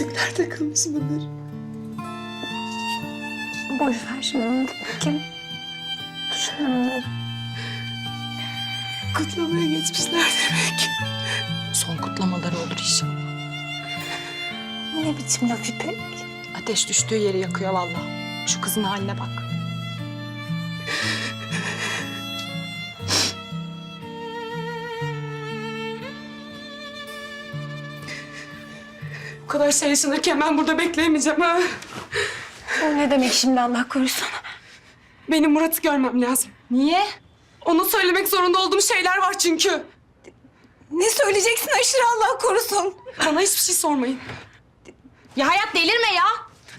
yüzükler takılmış mıdır? Boş ver şimdi. Kim? Düşün onları. Kutlamaya geçmişler demek. Son kutlamaları olur inşallah. Ne biçim laf İpek? Ateş düştüğü yeri yakıyor vallahi. Şu kızın haline bak. Bu kadar yaşanırken ben burada bekleyemeyeceğim ha. O ne demek şimdi Allah korusun? Benim Murat'ı görmem lazım. Niye? Onu söylemek zorunda olduğum şeyler var çünkü. Ne söyleyeceksin aşırı Allah korusun? Bana hiçbir şey sormayın. Ya hayat delirme ya.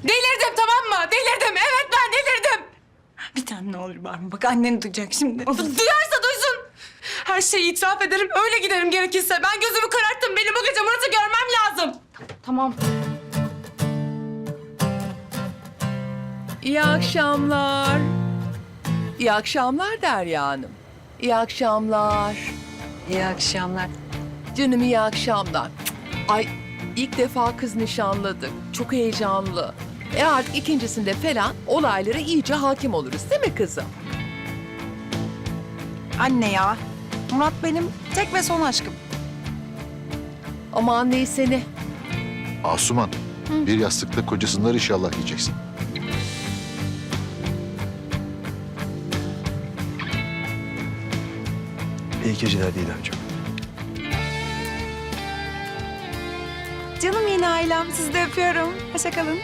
Delirdim tamam mı? Delirdim. Evet ben delirdim. Bir tane ne olur bağırma. Bak annen duyacak şimdi. Duyarsa duysun. Her şeyi itiraf ederim. Öyle giderim gerekirse. Ben gözümü kararttım. Benim bu gece Murat'ı görmem lazım. Tamam. İyi akşamlar. İyi akşamlar Derya Hanım. İyi akşamlar. İyi akşamlar. Canım iyi akşamlar. Ay ilk defa kız nişanladık. Çok heyecanlı. E artık ikincisinde falan olaylara iyice hakim oluruz değil mi kızım? Anne ya. Murat benim tek ve son aşkım. Aman neyse ne. Asuman, bir yastıkta kocasınlar inşallah yiyeceksin. İyi geceler Didemciğim. Canım yeni ailem. Sizi de öpüyorum. Hoşça kalın.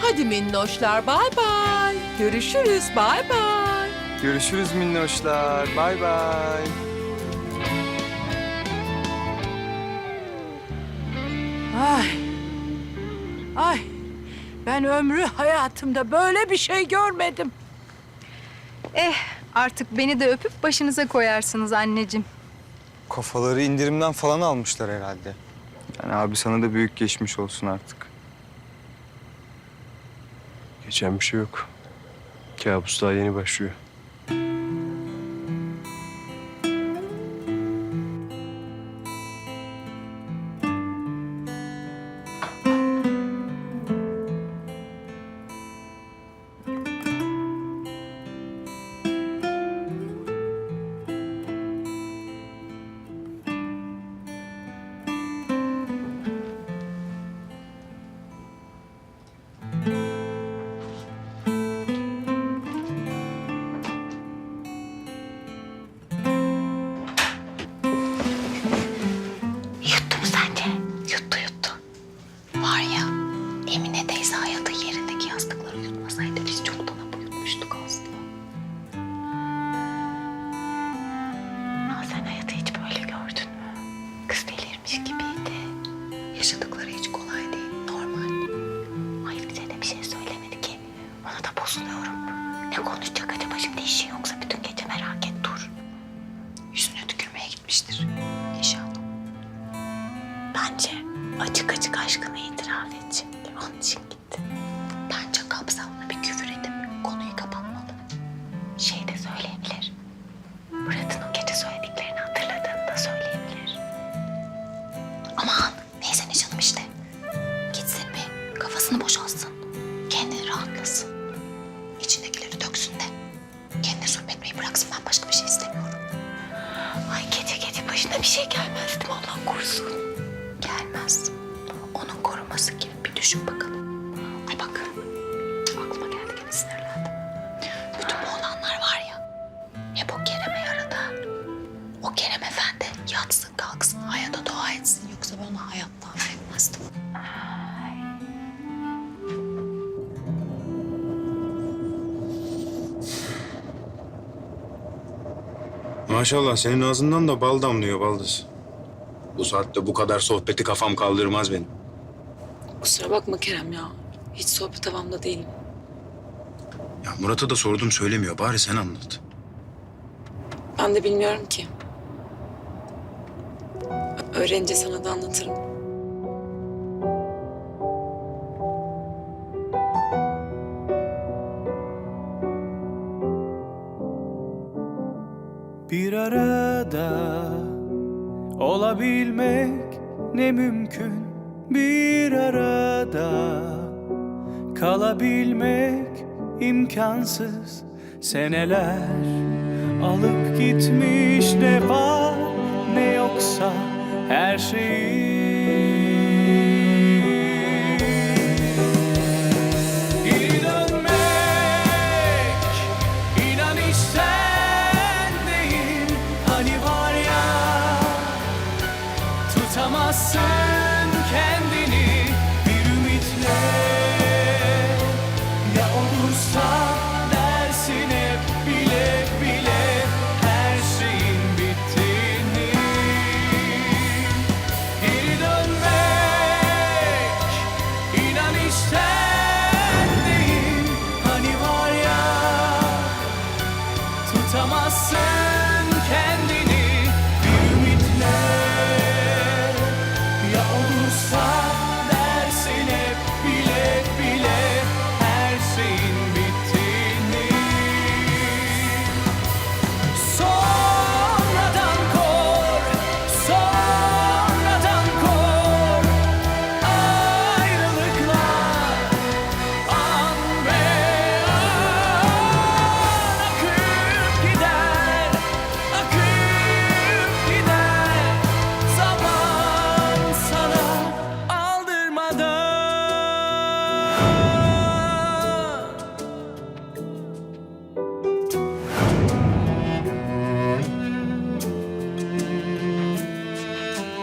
Hadi minnoşlar bay bay. Görüşürüz bay bay. Görüşürüz minnoşlar. Bay bay. Ay. Ay. Ben ömrü hayatımda böyle bir şey görmedim. Eh artık beni de öpüp başınıza koyarsınız anneciğim. Kafaları indirimden falan almışlar herhalde. Yani abi sana da büyük geçmiş olsun artık. Geçen bir şey yok. Kabus daha yeni başlıyor. Gitmiştir. İnşallah. Bence açık açık aşkını itiraf edecek. Onun için bir şey gelmez değil mi Allah korusun? Gelmez. Onun koruması gibi bir düşün bakalım. Ay bak aklıma geldi gene sinirlendim. Bütün bu olanlar var ya hep o Kerem'e yarada. O Kerem Efendi yatsın Maşallah senin ağzından da bal damlıyor baldız. Bu saatte bu kadar sohbeti kafam kaldırmaz benim. Kusura bakma Kerem ya. Hiç sohbet havamda değilim. Ya Murat'a da sordum söylemiyor. Bari sen anlat. Ben de bilmiyorum ki. Öğrenince sana da anlatırım. Bir arada olabilmek ne mümkün? Bir arada kalabilmek imkansız. Seneler alıp gitmiş ne var ne yoksa her şeyi você.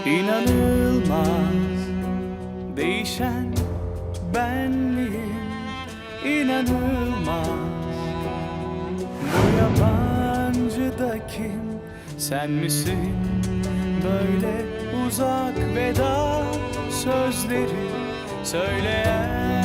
İnanılmaz değişen benliğim inanılmaz. Bu yabancı da kim? Sen misin? Böyle uzak veda sözleri söyleyen